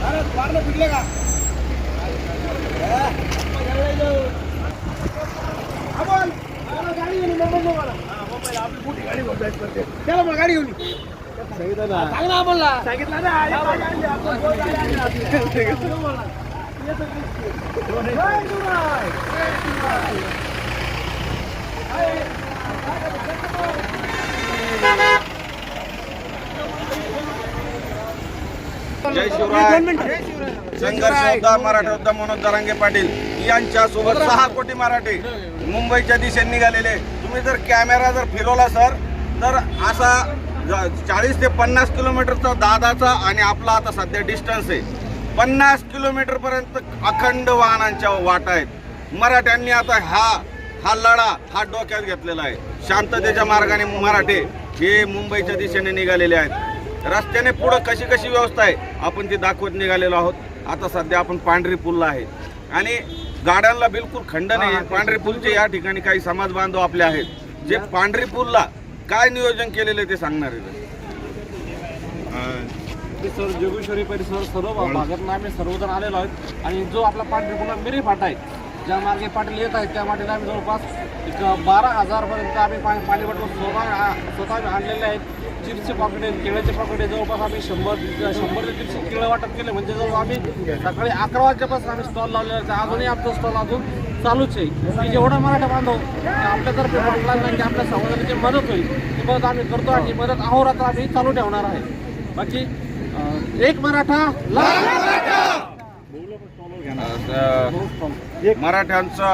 भारत बारला फिरले का मोठी गाडी घेऊन. सांग ना. आम्हाला. सांगितलं ना. जय शिवराय. जय संघर्ष योद्धा मराठा योद्धा मनोज दरांगे पाटील यांच्या सोबत सहा कोटी मराठी मुंबईच्या दिशेने निघालेले. तुम्ही जर कॅमेरा जर फिरवला सर तर असा चाळीस ते पन्नास किलोमीटरचा दादाचा आणि आपला आता सध्या डिस्टन्स आहे. पन्नास किलोमीटरपर्यंत अखंड वाहनांच्या वाटा आहेत. मराठ्यांनी आता हा हा लढा हा डोक्यात घेतलेला आहे. शांततेच्या मार्गाने मराठे हे मुंबईच्या दिशेने निघालेले आहेत. रस्त्याने पुढं कशी कशी व्यवस्था आहे आपण ती दाखवत निघालेलो आहोत. आता सध्या आपण पांढरी पुलला आहे. आणि गाड्यांना बिलकुल खंड नाही. आहे. पांढरी पुलचे या ठिकाणी काही समाज बांधव आपले आहेत. जे पांढरी पुलला काय नियोजन केलेलं आहे ते सांगणार आहेत परिसर जोगेश्वरी परिसर सर्व भागातून आम्ही सर्वजण आलेलो आहोत. आणि जो आपला पाटील पुन्हा मिरी फाटा आहे ज्या मार्गे पाटील येत आहेत त्या मार्गे आम्ही जवळपास एक बारा हजारपर्यंत आम्ही पाणी पाणी बॉटल स्वतः स्वतः आणलेले आहेत. चिप्सचे पाकडे केळ्याचे पाकडे जवळपास आम्ही शंभर शंभर ते दीडशे केळं वाटप केले. म्हणजे जवळ आम्ही सकाळी अकरा वाजल्यापासून आम्ही स्टॉल लावलेला आहे. अजूनही आमचा स्टॉल अजून चालूच आहे. की जेवढा मराठा बांधव आपल्यातर्फे नाही की आपल्या समाजाची मदत होईल ती मदत आम्ही करतो आणि मदत अहोरात्र आम्ही चालू ठेवणार आहे. बाकी एक मराठा मराठ्यांचा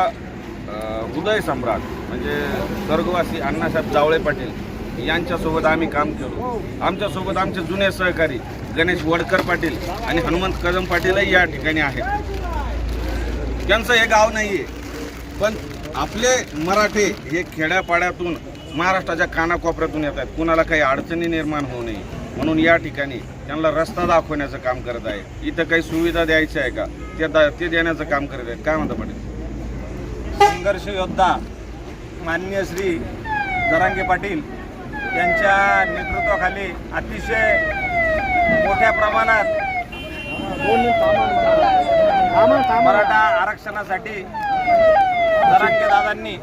हृदय सम्राट म्हणजे स्वर्गवासी अण्णासाहेब जावळे पाटील. यांच्यासोबत आम्ही काम केलो आमच्यासोबत आमचे जुने सहकारी गणेश वडकर पाटील आणि हनुमंत कदम पाटीलही या ठिकाणी आहेत. त्यांचं हे गाव नाही आहे पण आपले मराठे हे खेड्यापाड्यातून महाराष्ट्राच्या कानाकोपऱ्यातून येत आहेत. कुणाला काही अडचणी निर्माण होऊ नये. म्हणून या ठिकाणी त्यांना रस्ता दाखवण्याचं काम करत आहे इथं काही सुविधा द्यायच्या आहे का? ते दा- ते देण्याचं काम करत आहेत. काय म्हणता पाटील? संघर्ष योद्धा माननीय श्री जरांगे पाटील यांच्या नेतृत्वाखाली अतिशय मोठ्या प्रमाणात मराठा आरक्षणासाठी दादांनी